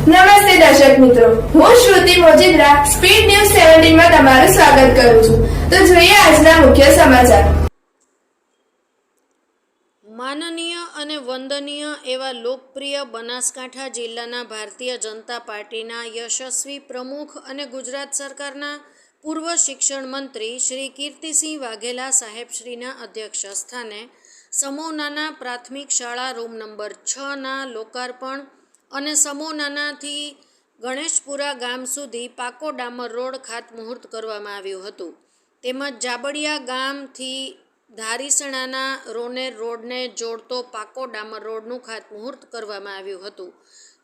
નમસ્તે દર્શક મિત્રો. હું શ્રુતિ મોજીદ્રા, સ્પીડ ન્યૂઝ સેવન્ટીનમાં તમારું સ્વાગત કરું છું. તો જોઈએ આજના મુખ્ય સમાચાર. માનનીય અને વંદનીય એવા લોકપ્રિય બનાસકાંઠા જિલ્લાના ભારતીય જનતા પાર્ટીના યશસ્વી પ્રમુખ અને ગુજરાત સરકારના પૂર્વ શિક્ષણ મંત્રી શ્રી કીર્તિસિંહ વાઘેલા સાહેબશ્રીના અધ્યક્ષ સ્થાને સમોનાના પ્રાથમિક શાળા રૂમ નંબર છના લોકાર્પણ અને સમોનાનાથી ગણેશપુરા ગામ સુધી પાકો ડામર રોડ ખાતમુહૂર્ત કરવામાં આવ્યું હતું. તેમજ જાબડિયા ગામથી ધારીસણાના રોનેર રોડને જોડતો પાકો ડામર રોડનું ખાતમુહૂર્ત કરવામાં આવ્યું હતું.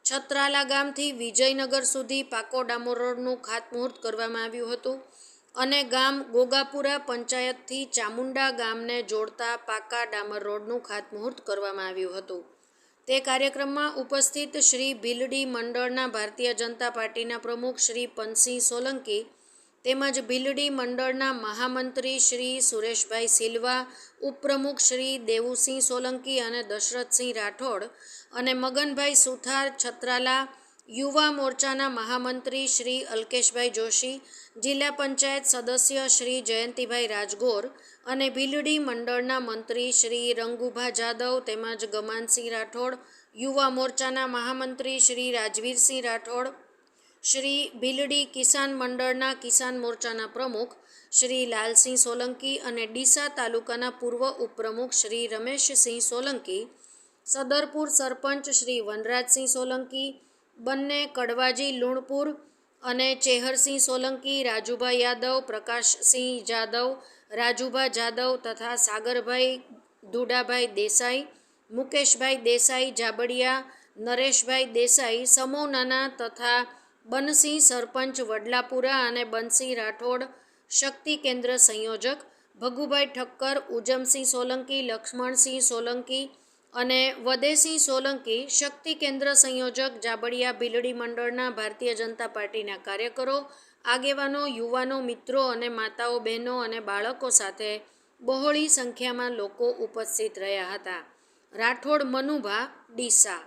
છત્રાલા ગામથી વિજયનગર સુધી પાકો ડામર રોડનું ખાતમુહૂર્ત કરવામાં આવ્યું હતું અને ગામ ગોગાપુરા પંચાયતથી ચામુંડા ગામને જોડતા પાકા ડામર રોડનું ખાતમુહૂર્ત કરવામાં આવ્યું હતું. તે કાર્યક્રમમાં ઉપસ્થિત શ્રી ભીલડી મંડળના ભારતીય જનતા પાર્ટીના પ્રમુખ શ્રી પનસિંહ સોલંકી તેમજ ભીલડી મંડળના મહામંત્રી શ્રી સુરેશભાઈ સિલ્વા, ઉપપ્રમુખ શ્રી દેવુસિંહ સોલંકી અને દશરથસિંહ રાઠોડ અને મગનભાઈ સુથાર છત્રાલા યુવા મોરચાના મહામંત્રી શ્રી અલ્કેશભાઈ જોશી, જિલ્લા પંચાયત સદસ્ય શ્રી જયંતિભાઈ રાજગોર અને ભીલડી મંડળના મંત્રી શ્રી રંગુભા જાદવ તેમજ ગમાનસિંહ રાઠોડ, યુવા મોરચાના મહામંત્રી શ્રી રાજવીરસિંહ રાઠોડ, શ્રી ભીલડી કિસાન મંડળના કિસાન મોરચાના પ્રમુખ શ્રી લાલસિંહ સોલંકી અને ડીસા તાલુકાના પૂર્વ ઉપપ્રમુખ શ્રી રમેશસિંહ સોલંકી, સદરપુર સરપંચ શ્રી વનરાજસિંહ સોલંકી બંને કડવાજી, લુણપુર અને ચેહરસિંહ સોલંકી, રાજુભા યાદવ, પ્રકાશસિંહ જાદવ, રાજુભા જાદવ તથા સાગરભાઈ દુડાભાઈ દેસાઈ, મુકેશભાઈ દેસાઈ, જાબડિયા, નરેશભાઈ દેસાઈ સમોનાના તથા બનસિંહ સરપંચ, વડલાપુરા અને બનસિંહ રાઠોડ, શક્તિ કેન્દ્ર સંયોજક, ભગુભાઈ ઠક્કર, ઉજમસિંહ સોલંકી, લક્ષ્મણસિંહ સોલંકી અને વદેસિંહ સોલંકી શક્તિ કેન્દ્ર સંયોજક જાબડિયા ભીલડી મંડળના ભારતીય જનતા પાર્ટીના કાર્યકરો, આગેવાનો, યુવાનો, મિત્રો અને માતાઓ, બહેનો અને બાળકો સાથે બહોળી સંખ્યામાં લોકો ઉપસ્થિત રહ્યા હતા. રાઠોડ મનુભા ડીસા